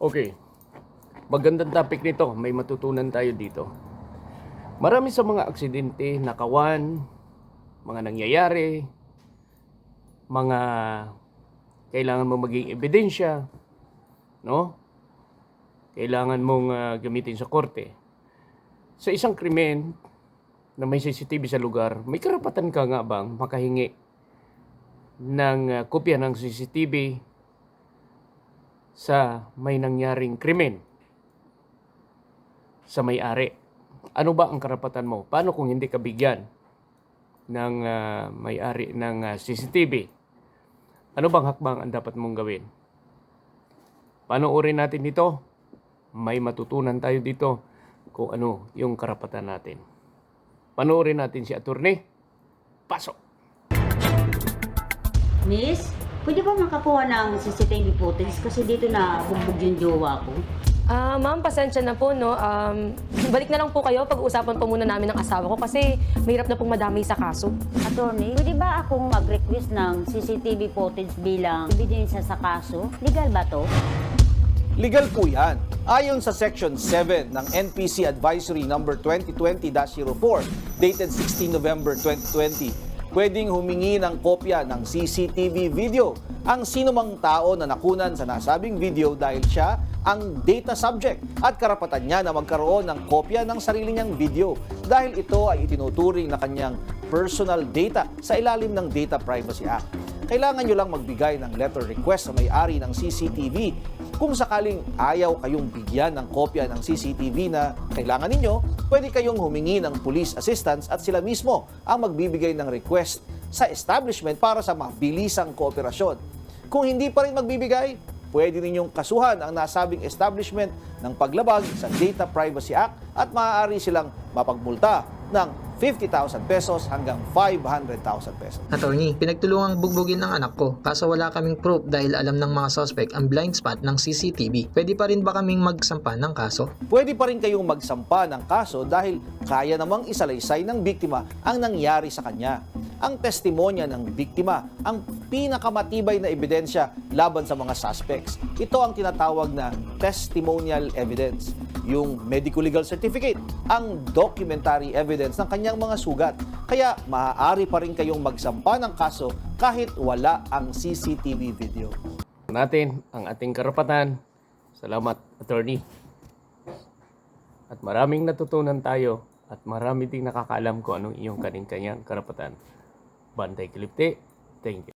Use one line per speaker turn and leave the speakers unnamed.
Okay. Magandang topic nito. May matutunan tayo dito. Marami sa mga aksidente, nakawan, mga nangyayari, mga kailangan mo maging ebidensya, no? Kailangan mong ah, gamitin sa korte. Sa isang krimen na may CCTV sa lugar, may karapatan ka nga bang makahingi ng ah, kopya ng CCTV sa may nangyaring krimen sa may-ari. Ano ba ang karapatan mo? Paano kung hindi ka bigyan ng ah, may-ari ng ah, CCTV? Ano bang hakbang ang dapat mong gawin? Panoorin natin ito. May matutunan tayo dito kung ano yung karapatan natin. Panoorin natin si attorney. Pasok!
Miss, pwede ba makakuha ng CCTV footage kasi dito na bugbog yung jowa ko?
Ah, ma'am, pasensya na po, no? Um, balik na lang po kayo. Pag-uusapan po muna namin ng asawa ko kasi mahirap na pong madami sa kaso.
Attorney, pwede ba akong mag-request ng CCTV footage bilang ebidensya sa kaso? Legal ba to?
Legal po yan. Ayon sa Section 7 ng NPC Advisory Number 2020-04 dated 16 November 2020, pwedeng humingi ng kopya ng CCTV video ang sinumang tao na nakunan sa nasabing video dahil siya ang data subject at karapatan niya na magkaroon ng kopya ng sarili niyang video dahil ito ay itinuturing na kanyang personal data sa ilalim ng Data Privacy Act. Kailangan nyo lang magbigay ng letter request sa may-ari ng CCTV kung sakaling ayaw kayong bigyan ng kopya ng CCTV na kailangan ninyo, pwede kayong humingi ng police assistance at sila mismo ang magbibigay ng request sa establishment para sa mabilisang kooperasyon. Kung hindi pa rin magbibigay, pwede ninyong kasuhan ang nasabing establishment ng paglabag sa Data Privacy Act at maaari silang mapagmulta ng 50,000 pesos hanggang 500,000 pesos.
Attorney, pinagtulungang bugbugin ng anak ko kaso wala kaming proof dahil alam ng mga suspect ang blind spot ng CCTV. Pwede pa rin ba kaming magsampa ng kaso?
Pwede pa rin kayong magsampa ng kaso dahil kaya namang isalaysay ng biktima ang nangyari sa kanya. Ang testimonya ng biktima ang pinakamatibay na ebidensya laban sa mga suspects. Ito ang tinatawag na testimonial evidence. Yung medical legal certificate, ang documentary evidence ng kanyang mga sugat. Kaya maaari pa rin kayong magsampa ng kaso kahit wala ang CCTV video.
natin ang ating karapatan. Salamat, attorney. At maraming natutunan tayo at marami ding nakakaalam kung anong iyong kaning-kanyang karapatan. Bantay Kilipte, thank you.